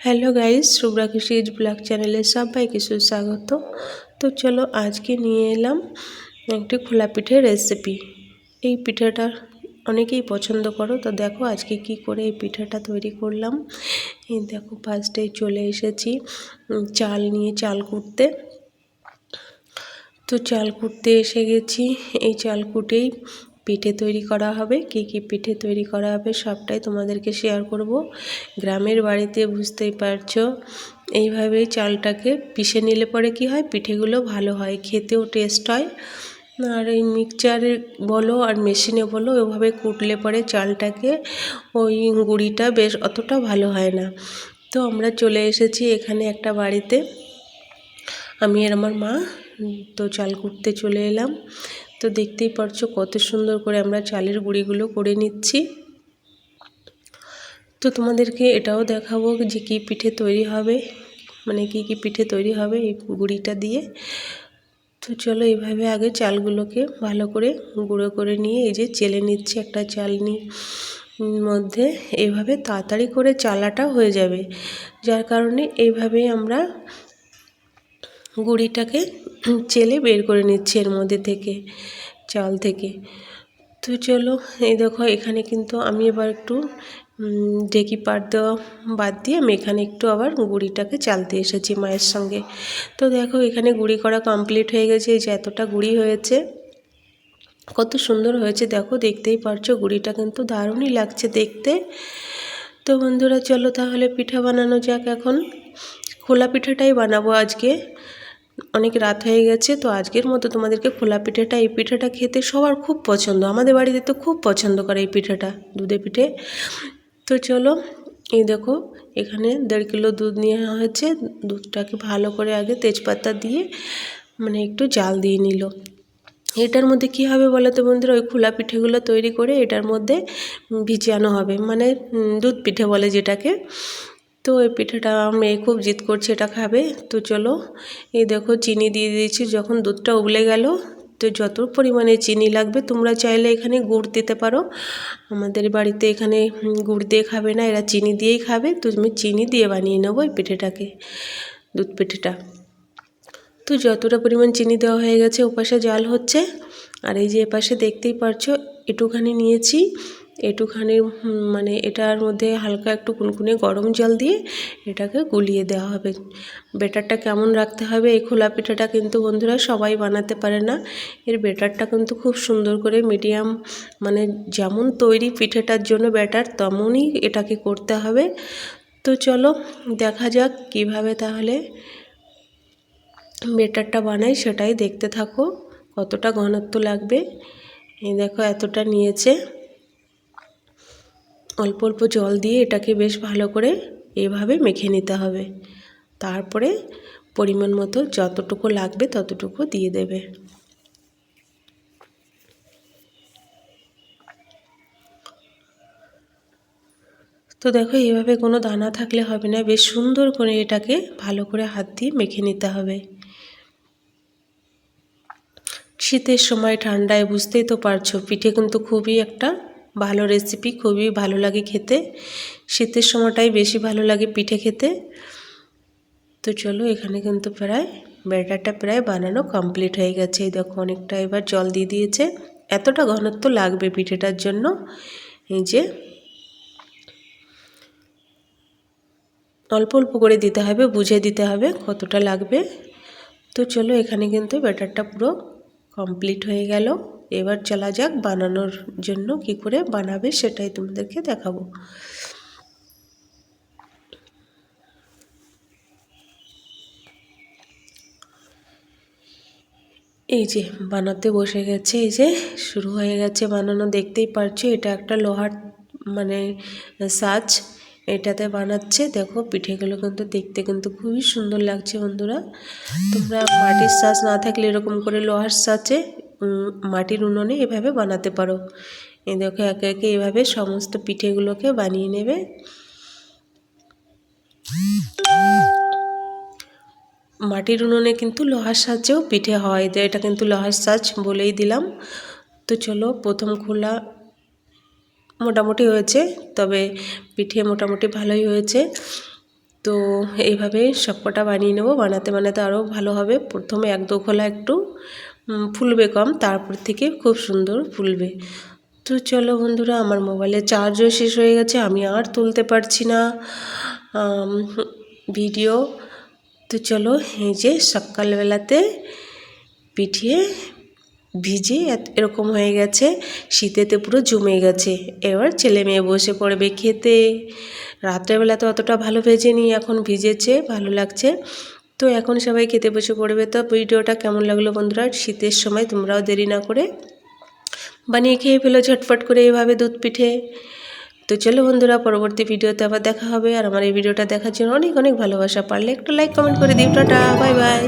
Hello guys Shubhra কৃষিজ blog চ্যানেলে সবাইকে সুস্বাগত। তো চলো আজকে নিয়ে এলাম একটি খোলা পিঠের রেসিপি এই পিঠাটা অনেকেই পছন্দ করো, তো দেখো আজকে কি করে এই পিঠাটা তৈরি করলাম। দেখো ফার্স্টেই চলে এসেছি চাল নিয়ে চাল কুটতে তো চাল কুটতে এসে গেছি। এই চাল কুটেই পিঠে তৈরি করা হবে। কি কি পিঠে তৈরি করা হবে সবটাই তোমাদেরকে শেয়ার করব। গ্রামের বাড়িতে বুঝতেই পারছ, এইভাবেই চালটাকে পিষে নিলে পরে কি হয়, পিঠেগুলো ভালো হয়, খেতেও টেস্ট হয়। আর এই মিক্সচারে বলো আর মেশিনে বলো, ওভাবে কুটলে পরে চালটাকে ওই গুঁড়িটা বেশ অতটা ভালো হয় না। তো আমরা চলে এসেছি এখানে একটা বাড়িতে। আমি আর আমার মা তো চাল কুটতে চলে এলাম। তো দেখতেই পারছ কত সুন্দর করে আমরা চালের গুঁড়িগুলো করে নিচ্ছি। তো তোমাদেরকে এটাও দেখাবো যে কী পিঠে তৈরি হবে মানে কি কি পিঠে তৈরি হবে এই গুঁড়িটা দিয়ে। তো চলো এইভাবে আগে চালগুলোকে ভালো করে গুঁড়ো করে নিয়ে এই যে চেলে নিচ্ছে একটা চালনি মধ্যে। এইভাবে তাড়াতাড়ি করে চালাটা হয়ে যাবে। যার কারণে এইভাবেই আমরা গুঁড়িটাকে চেলে বের করে নিচ্ছি এর মধ্যে থেকে, চাল থেকে। তো চলো, এই দেখো, এখানে কিন্তু আমি এবার একটু ডেকি পাট দেওয়া বাদ দিয়ে আমি এখানে একটু আবার গুঁড়িটাকে চালতে এসেছি মায়ের সঙ্গে। তো দেখো, এখানে গুঁড়ি করা কমপ্লিট হয়ে গেছে, এই যে এতটা গুঁড়ি হয়েছে, কত সুন্দর হয়েছে। দেখো, দেখতেই পারছ, গুঁড়িটা কিন্তু দারুণই লাগছে দেখতে। তো বন্ধুরা, চলো তাহলে পিঠা বানানো যাক এখন। খোলা পিঠাটাই বানাবো আজকে। অনেক রাত হয়ে গেছে, তো আজকের মতো তোমাদেরকে খোলা পিঠেটা, এই পিঠেটা খেতে সবার খুব পছন্দ। আমাদের বাড়িতে তো খুব পছন্দ করে এই পিঠেটা দুধে পিঠে। তো চলো, এই দেখো, এখানে দেড় কিলো দুধ নেওয়া হয়েছে। দুধটাকে ভালো করে আগে তেজপাতা দিয়ে মানে একটু জাল দিয়ে নিল। এটার মধ্যে কি হবে বলো তো বন্ধুরা? ওই খোলা পিঠেগুলো তৈরি করে এটার মধ্যে ভিজানো হবে মানে দুধ পিঠে বলে যেটাকে। তো এই পিঠেটা মেয়ে খুব জিদ করছে, এটা খাবে। তো চলো, এই দেখো চিনি দিয়ে দিয়েছি, যখন দুধটা উবলে গেল, তো যত পরিমাণে চিনি লাগবে, তোমরা চাইলে এখানে গুড় দিতে পারো। আমাদের বাড়িতে এখানে গুড় দিয়ে খাবে না, এরা চিনি দিয়েই খাবে। তো তুমি চিনি দিয়ে বানিয়ে নেব এই পিঠেটাকে, দুধ পিঠেটা। তো যতটা পরিমাণ চিনি দেওয়া হয়ে গেছে, ওপাশে জাল হচ্ছে। আর এই যে এপাশে দেখতেই পারছ, একটুখানি নিয়েছি। একটুখানি মানে এটার মধ্যে হালকা একটু কুনকুনে গরম জল দিয়ে এটাকে গুলিয়ে দেওয়া হবে। বেটারটা কেমন রাখতে হবে? এই খোলা পিঠাটা কিন্তু বন্ধুরা সবাই বানাতে পারে না। এর বেটারটা কিন্তু খুব সুন্দর করে মিডিয়াম মানে যেমন তৈরি পিঠেটার জন্য ব্যাটার তেমনই এটাকে করতে হবে। তো চলো দেখা যাক কীভাবে তাহলে বেটারটা বানাই, সেটাই দেখতে থাকো কতটা ঘনত্ব লাগবে। এই দেখো এতটা নিয়েছে। অল্প অল্প জল দিয়ে এটাকে বেশ ভালো করে এভাবে মেখে নিতে হবে। তারপরে পরিমাণ মতো যতটুকু লাগবে ততটুকু দিয়ে দেবে। তো দেখো এভাবে কোনো দানা থাকলে হবে না, বেশ সুন্দর করে এটাকে ভালো করে হাত দিয়ে মেখে নিতে হবে। শীতের সময় ঠান্ডায় বুঝতেই তো পারছ, পিঠে কিন্তু খুবই একটা ভালো রেসিপি খুবই ভালো লাগে খেতে। শীতের সময়টাই বেশি ভালো লাগে পিঠে খেতে। তো চলো এখানে কিন্তু প্রায় ব্যাটারটা প্রায় বানানো কমপ্লিট হয়ে গেছে। এই দেখো অনেকটা এবার জল দিয়ে দিয়েছে। এতটা ঘনত্ব লাগবে পিঠেটার জন্য। এই যে অল্প অল্প করে দিতে হবে, বুঝে দিতে হবে কতটা লাগবে। তো চলো এখানে কিন্তু ব্যাটারটা পুরো কমপ্লিট হয়ে গেল। এবার চলা যাক, বানানোর জন্য কি করে বানাবে সেটাই তোমাদেরকে দেখাবো। এই যে বানাতে বসে গেছে, এই যে শুরু হয়ে গেছে বানানো, দেখতেই পারছ এটা একটা লোহার মানে সাজ, এটাতে বানাচ্ছে। দেখো পিঠেগুলো কিন্তু দেখতে কিন্তু খুবই সুন্দর লাগছে বন্ধুরা। তোমরা মাটির সাজ না থাকলে এরকম করে লোহার সাজে মাটির উনুনে এভাবে বানাতে পারো। এই দেখো, একে একে এভাবে সমস্ত পিঠেগুলোকে বানিয়ে নেবে। মাটির উনুনে কিন্তু লোহার সাজেও পিঠে হয়। এটা কিন্তু লোহার সাজ বলেই দিলাম। তো চলো, প্রথম খোলা মোটামুটি হয়েছে, তবে পিঠে মোটামুটি ভালোই হয়েছে। তো এইভাবে সবকটা বানিয়ে নেব। বানাতে বানাতে আরও ভালো হবে। প্রথমে এক দু খোলা একটু। ফুলবে কম, তারপর থেকে খুব সুন্দর ফুলবে। তো চলো বন্ধুরা, আমার মোবাইলে চার্জও শেষ হয়ে গেছে, আমি আর তুলতে পারছি না ভিডিও তো চলো, এই যে সকালবেলাতে পিঠিয়ে ভিজে এরকম হয়ে গেছে, শীতেতে পুরো জমে গেছে। এবার ছেলে মেয়ে বসে পড়বে খেতে। রাত্রেবেলা তো অতটা ভালো ভেজেনি, এখন ভিজেছে, ভালো লাগছে। তো এখন সবাই খেতে বসে পড়বে। তো ভিডিওটা কেমন লাগল বন্ধুরা? শীতের সময় তোমরাও দেরি না করে বানিয়ে খেয়ে ফেলো ঝটফট করে এভাবে দুধ পিঠে। তো চলো বন্ধুরা, পরবর্তী ভিডিওতে আবার দেখা হবে। আর আমার এই ভিডিওটা দেখার জন্য অনেক অনেক ভালোবাসা। পারলে একটু লাইক কমেন্ট করে দিও। Tata bye bye